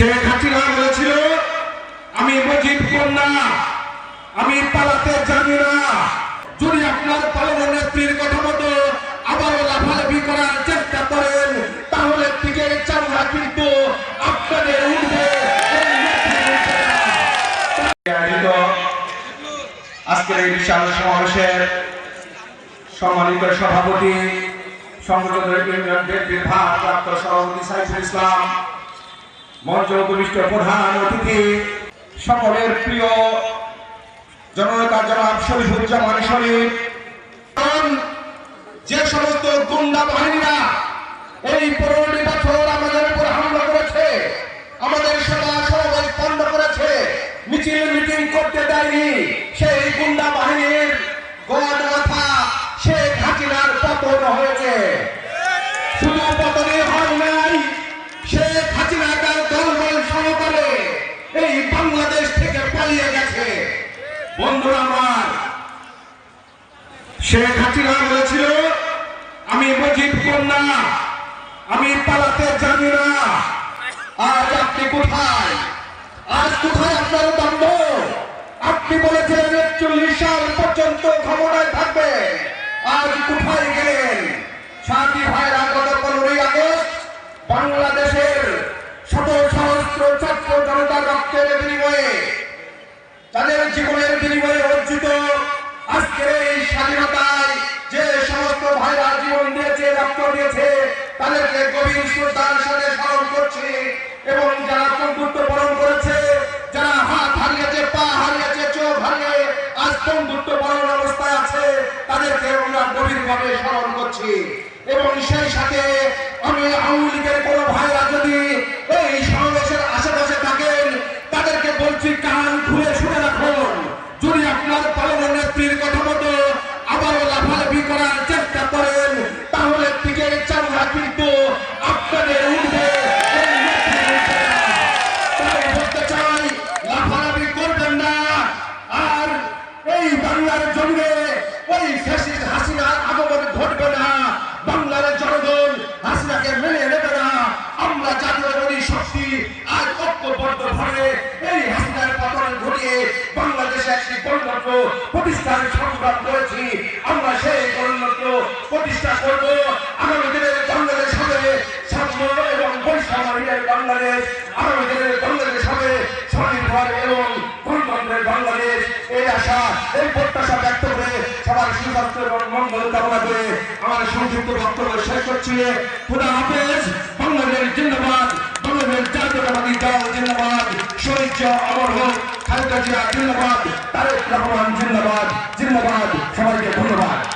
শেখ হাসিনা বলেছিল আমি মুজিব কন্যা, আমি পালাতে জানি না। যদি আপনার পালানো নেত্রীর কথা মতো আবারও লাফালাফি করার চেষ্টা করেন, তাহলে টিকের চামড়া কিন্তু আপনাদের উঠবে আজকের এই বিশাল সমাবেশের সম্মানিত সভাপতি, সংগঠনের ভারপ্রাপ্ত সভাপতি সাইফুল ইসলাম মঞ্চ উপবিষ্ট প্রধান অতিথি, সকলের প্রিয় জননেতা জনাব শরীফুজ্জামান শরীফ যে সমস্ত গুন্ডা বাহিনীরা এই পনেরোটি বছর আমাদের উপর হামলা করেছে, আমাদের সভা সমাবেশ বন্ধ করেছে, মিছিল মিটিং করতে দেয়নি, সেই গুন্ডা বাহিনীর গড মাথা শেখ হাসিনার পতন হয়েছে। বন্ধুরা আমার, শেখ হাসিনা বলেছিল, আমি মুজিব কন্যা, আমি পালাতে জানি না। আজ আপনি কোথায়? আজ কোথায় আপনার দণ্ড? আপনি বলেছিলেন একচল্লিশ সাল পর্যন্ত ক্ষমতায় থাকবে। দিয়েছে তাদেরকে গভীর শ্রদ্ধার সাথে স্মরণ করছি এবং যারা বন্ধুত্ব বরণ করেছে, যারা হাত হারিয়েছে, পা হারিয়েছে, চোখ হারিয়ে আজ বন্ধুত্ব বরণ অবস্থায় আছে, তাদেরকে আমরা গভীরভাবে স্মরণ করছি। এবং সেই সাথে একটি গণতন্ত্র প্রতিষ্ঠার সংগ্রাম করেছি। আমরা সেই গণতন্ত্র প্রতিষ্ঠা করব। আগামী দিনের বাংলাদেশ এবং বৈষম্যহীনের বাংলাদেশ। আগামী বাংলাদেশ হবে স্বনির্ভর এবং গণতন্ত্রের বাংলাদেশ। এই আশা, এই প্রত্যাশা ব্যক্ত করে সবার সুস্বাস্থ্য এবং মঙ্গল কামনা করে আমার সংক্ষিপ্ত বক্তব্য শেষ করছি। খুদা হাফেজ। जिंदाबाद तारेक रहमान जिंदाबाद जिंदाबाद। সবাইকে ধন্যবাদ